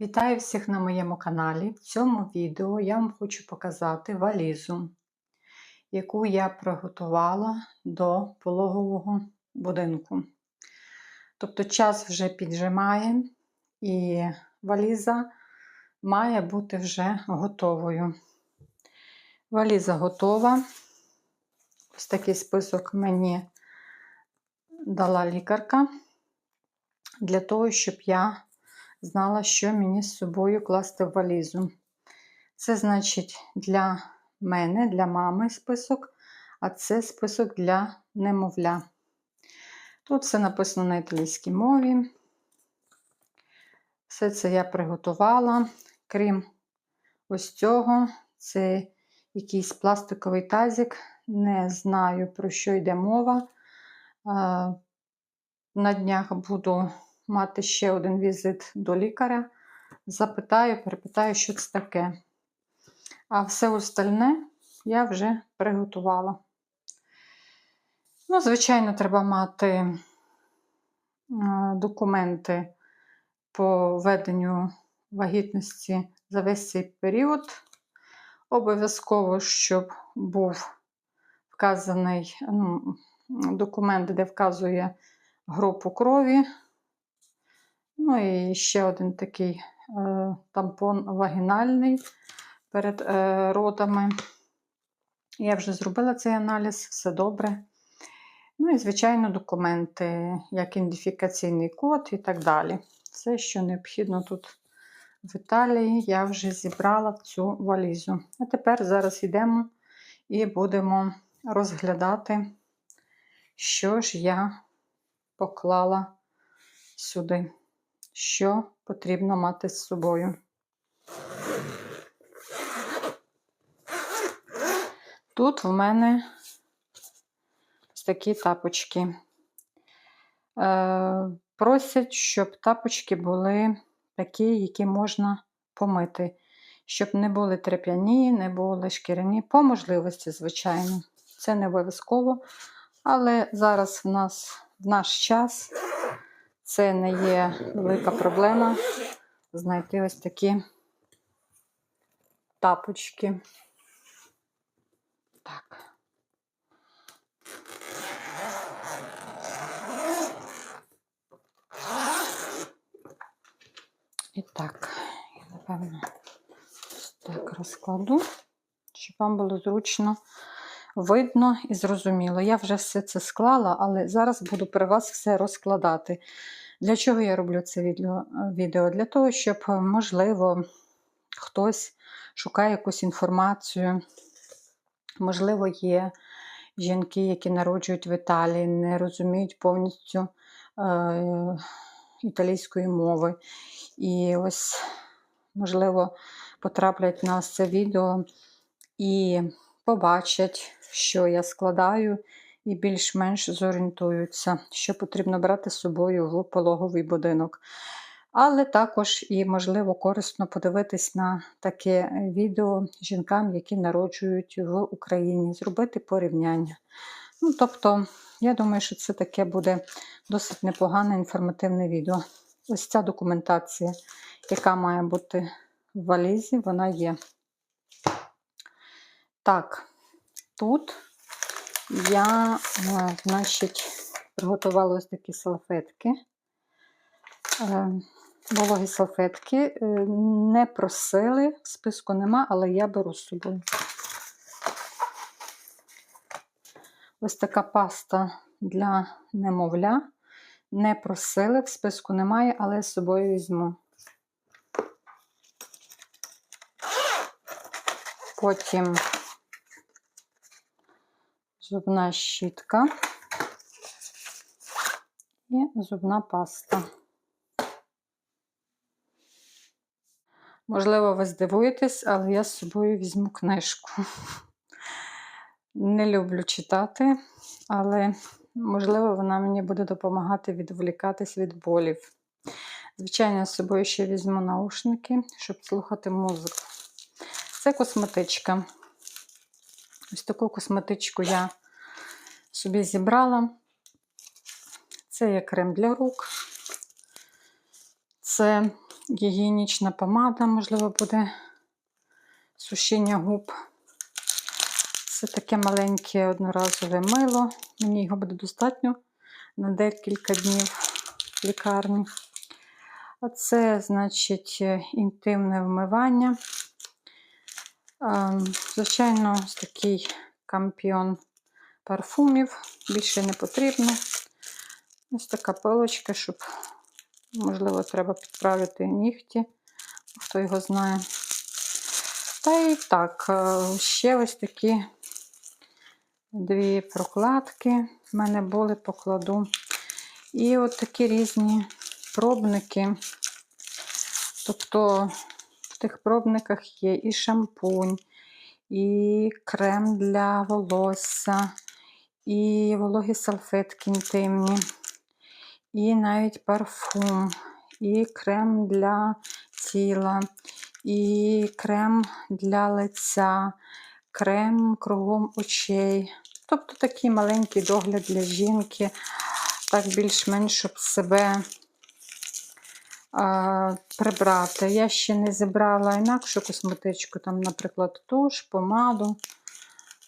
Вітаю всіх на моєму каналі. В цьому відео я вам хочу показати валізу, яку я приготувала до пологового будинку. Тобто час вже піджимає, і валіза має бути вже готовою. Валіза готова. Ось такий список мені дала лікарка для того, щоб я знала, що мені з собою класти в валізу. Це значить для мене, для мами список, а це список для немовля. Тут все написано на італійській мові. Все це я приготувала, крім ось цього, це якийсь пластиковий тазик. Не знаю, про що йде мова. На днях буду мати ще один візит до лікаря. Запитаю, перепитаю, що це таке. А все остальне я вже приготувала. Ну, звичайно, треба мати документи по веденню вагітності за весь цей період. Обов'язково, щоб був вказаний ну, документ, де вказує групу крові. Ну і ще один такий е, тампон вагінальний перед е, родами. Я вже зробила цей аналіз, все добре. Ну і, звичайно, документи, як ідентифікаційний код і так далі. Все, що необхідно тут в Італії, я вже зібрала в цю валізу. А тепер зараз йдемо і будемо розглядати, що ж я поклала сюди, що потрібно мати з собою. Тут в мене такі тапочки. Е, Просять, щоб тапочки були такі, які можна помити, щоб не були тряп'яні, не були шкіряні, по можливості, звичайно. Це не обов'язково. Але зараз в нас в наш час це не є велика проблема знайти ось такі тапочки. Так. І так, я, напевно, так розкладу, щоб вам було зручно видно і зрозуміло. Я вже все це склала, але зараз буду при вас все розкладати. Для чого я роблю це відео? Для того, щоб, можливо, хтось шукає якусь інформацію. Можливо, є жінки, які народжують в Італії, не розуміють повністю е, італійської мови. І ось, можливо, потраплять на це відео і побачать, що я складаю, і більш-менш зорієнтуються, що потрібно брати з собою в пологовий будинок. Але також і, можливо, корисно подивитись на таке відео жінкам, які народжують в Україні, зробити порівняння. Ну, Тобто, я думаю, що це таке буде досить непогане інформативне відео. Ось ця документація, яка має бути в валізі, вона є. Так, тут я, е, значить, приготувала ось такі салфетки. Е, вологі салфетки. Е, не просили, списку нема, але я беру з собою. Ось така паста для немовля. Не просили, в списку немає, але з собою візьму. Потім зубна щітка і зубна паста. Можливо, ви здивуєтесь, але я з собою візьму книжку. Не люблю читати, але, можливо, вона мені буде допомагати відволікатись від болів. Звичайно, з собою ще візьму наушники, щоб слухати музику. Це косметичка. Ось таку косметичку я собі зібрала. Це є крем для рук. Це гігієнічна помада, можливо, буде сушіння губ. Це таке маленьке одноразове мило. Мені його буде достатньо на декілька днів в лікарні. А це, значить, інтимне вмивання. Ем, Звичайно, такий кампіон парфумів. Більше не потрібно. Ось така пилочка, щоб, можливо, треба підправити нігті, хто його знає. Та і так, е, ще ось такі дві прокладки в мене були, покладу. І от такі різні пробники. Тобто в тих пробниках є і шампунь, і крем для волосся, і вологі салфетки інтимні, і навіть парфум, і крем для тіла, і крем для лиця, крем кругом очей. Тобто такий маленький догляд для жінки, так більш-менш, щоб себе а, прибрати. Я ще не зібрала інакшу косметичку, там, наприклад, туш, помаду.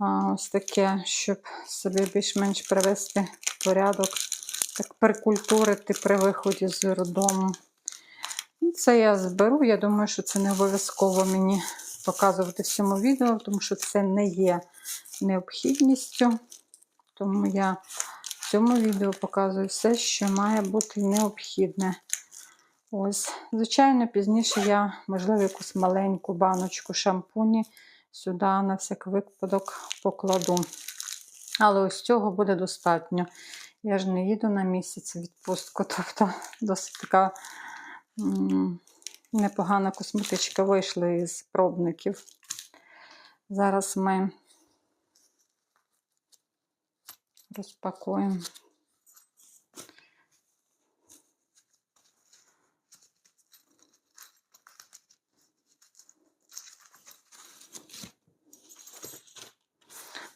Ось таке, щоб собі більш-менш привести порядок, так прикультурити при виході з роддому. Ну, Це я зберу. Я думаю, що це не обов'язково мені показувати в цьому відео, тому що це не є необхідністю. Тому я в цьому відео показую все, що має бути необхідне. Ось, звичайно, пізніше я, можливо, якусь маленьку баночку шампуні сюди на всяк випадок покладу. Але ось цього буде достатньо. Я ж не їду на місяць відпустку, тобто досить така непогана косметичка вийшла із пробників. Зараз ми розпакуємо.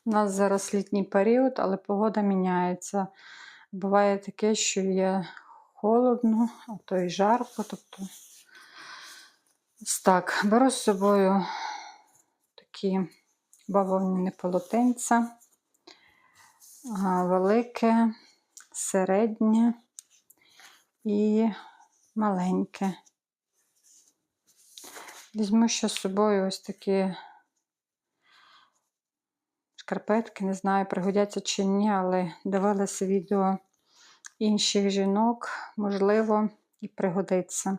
У нас зараз літній період, але погода міняється. Буває таке, що є холодно, а то і жарко. Тобто, так, беру з собою такі бавовняні полотенця, велике, середнє і маленьке. Візьму ще з собою ось такі шкарпетки, не знаю, пригодяться чи ні, але дивилася відео інших жінок, можливо, і пригодиться.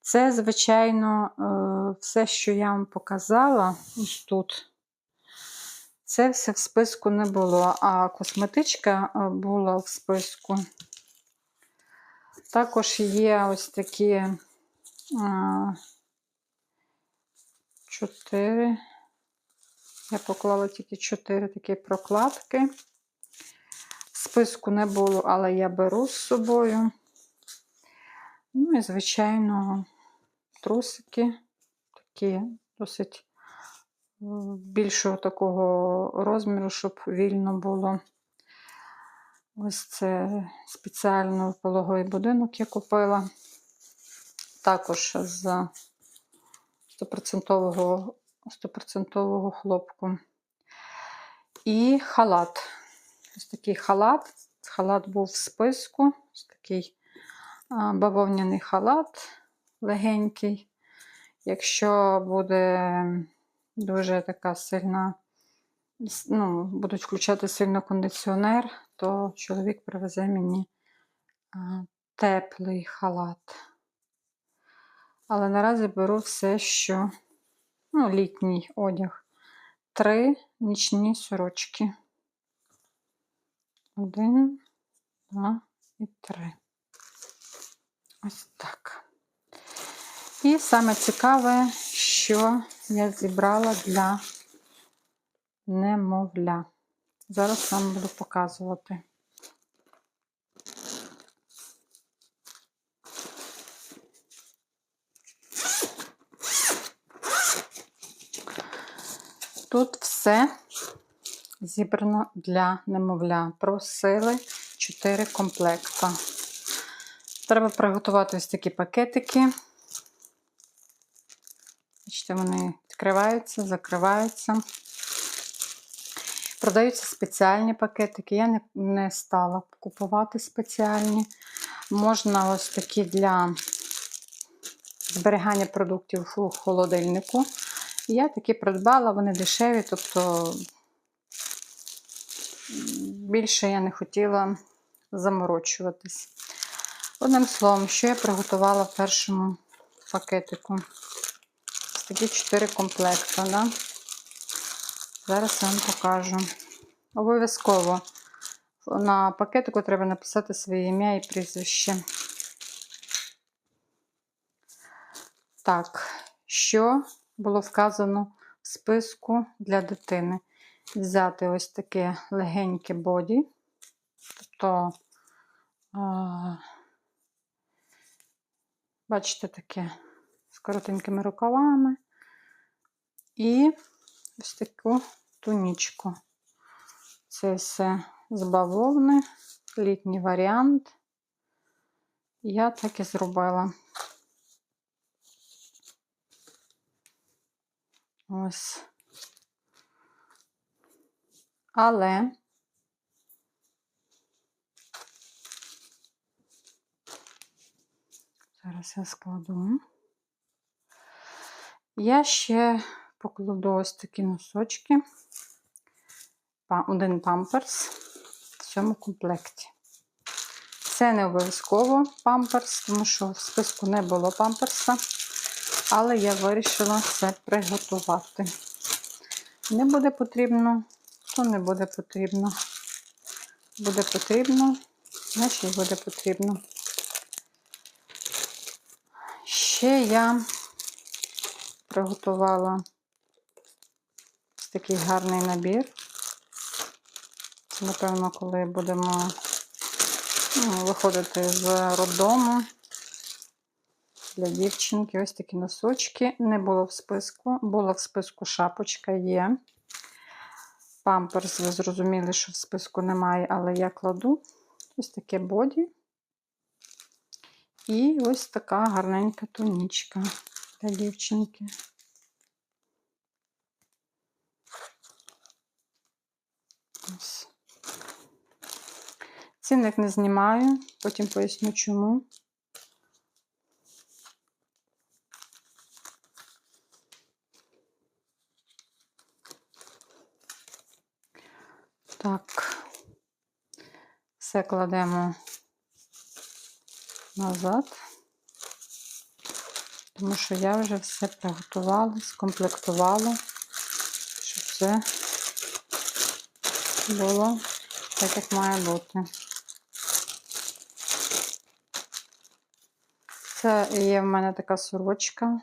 Це, звичайно, е, все, що я вам показала ось тут. Це все в списку не було, а косметичка е, була в списку. Також є ось такі е, чотири. Я поклала тільки 4 такі прокладки. Списку не було, але я беру з собою. Ну і, звичайно, трусики такі досить е, більшого такого розміру, щоб вільно було. Ось це спеціально пологовий будинок я купила. Також з 100% 100% хлопку. І халат. Ось такий халат. Халат був в списку. Ось такий бавовняний халат легенький. Якщо буде дуже така сильна, ну, будуть включати сильно кондиціонер, то чоловік привезе мені теплий халат. Але наразі беру все, що ну, літній одяг. Три нічні сорочки. Один, два і три. Ось так. І саме цікаве, що я зібрала для немовля. Зараз вам буду показувати. Тут все зібрано для немовля. Просили 4 комплекта. Треба приготувати ось такі пакетики. Бачите, вони відкриваються, закриваються. Продаються спеціальні пакетики. Я не, не стала купувати спеціальні. Можна ось такі для зберігання продуктів у холодильнику. Я такі придбала, вони дешеві, тобто більше я не хотіла заморочуватись. Одним словом, що я приготувала в першому пакетику. Ось такі 4 комплекти. Да? Зараз я вам покажу. Обов'язково на пакетику треба написати своє ім'я і прізвище. Так, що було вказано в списку для дитини? Взяти ось таке легеньке боді, тобто, а, бачите, таке з коротенькими рукавами і ось таку тунічку. Це все з бавовни, літній варіант. Я так і зробила. Ось. Але зараз я складу. Я ще покладу ось такі носочки, один памперс в цьому комплекті. Це не обов'язково памперс, тому що в списку не було памперса, але я вирішила це приготувати. Не буде потрібно, то не буде потрібно. Буде потрібно, значить буде потрібно. Ще я приготувала такий гарний набір. Це, напевно, коли будемо ну, виходити з роддому для дівчинки. Ось такі носочки. Не було в списку. Була в списку шапочка є. Памперс, ви зрозуміли, що в списку немає, але я кладу ось таке боді. І ось така гарненька тунічка для дівчинки. Ось. Цінник не знімаю, потім поясню чому. Так, все кладемо назад, тому що я вже все приготувала, скомплектувала, щоб все було так, як має бути. Це є в мене така сорочка,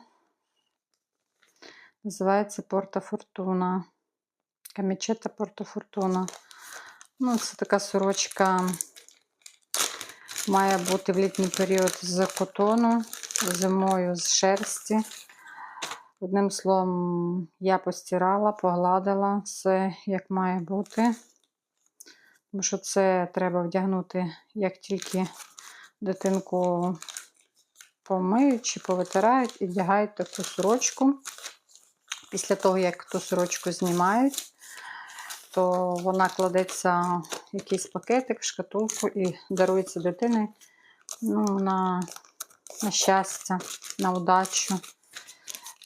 називається Порта Фортуна. Камічета Порта Фортуна. Ну, це така сорочка має бути в літній період з котону, зимою з шерсті. Одним словом, я постирала, погладила все, як має бути. Тому що це треба вдягнути, як тільки дитинку помиють чи повитирають і вдягають таку сорочку. Після того, як ту сорочку знімають, то вона кладеться в якийсь пакетик, в шкатулку і дарується дитині ну, на, на щастя, на удачу.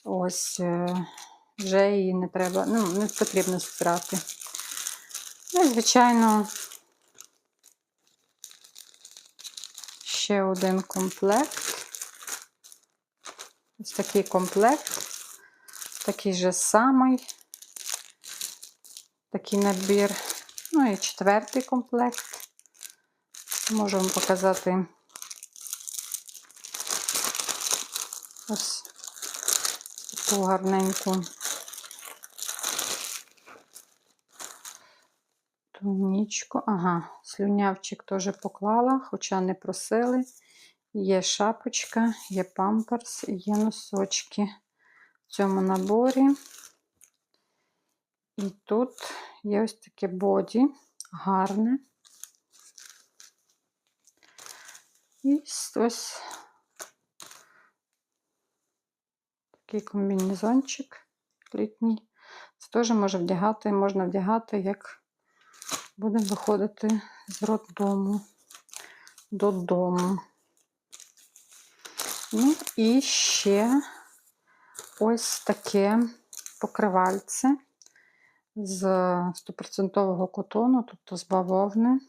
Ось е, вже її не треба, ну, не потрібно стирати. Ну, і, звичайно, ще один комплект. Ось такий комплект, такий же самий, такий набір. Ну і четвертий комплект. Можу вам показати ось таку гарненьку тунічку. Ага, слюнявчик теж поклала, хоча не просили. Є шапочка, є памперс, є носочки в цьому наборі. І тут є ось таке боді, гарне. І ось Такий комбінезончик літній. Це теж може вдягати, можна вдягати, як будемо виходити з роддому додому. Ну і ще ось таке покривальце з 100% котону, тобто з бавовни.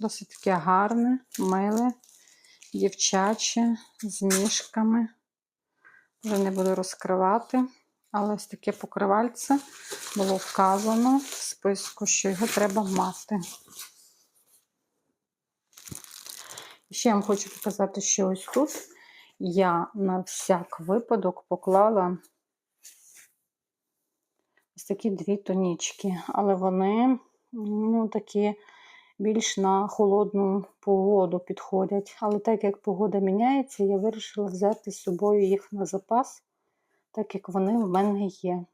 Досить таке гарне, миле, дівчаче, з ніжками. Вже не буду розкривати, але ось таке покривальце було вказано в списку, що його треба мати. Ще я вам хочу показати, що ось тут я на всяк випадок поклала такі дві тонічки, але вони ну, такі більш на холодну погоду підходять. Але так як погода міняється, я вирішила взяти з собою їх на запас, так як вони в мене є.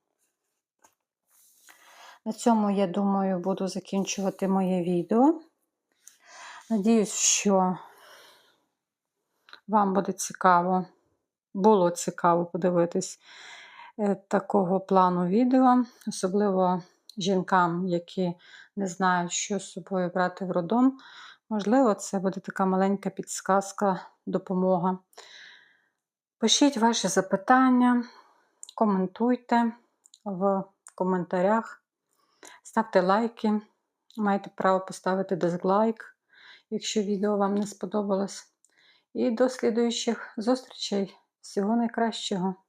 На цьому, я думаю, буду закінчувати моє відео. Надіюсь, що вам буде цікаво, було цікаво подивитись такого плану відео, особливо жінкам, які не знають, що з собою брати в роддом. Можливо, це буде така маленька підсказка, допомога. Пишіть ваші запитання, коментуйте в коментарях, ставте лайки. Маєте право поставити дизлайк, якщо відео вам не сподобалось. І до слідуючих зустрічей. Всього найкращого!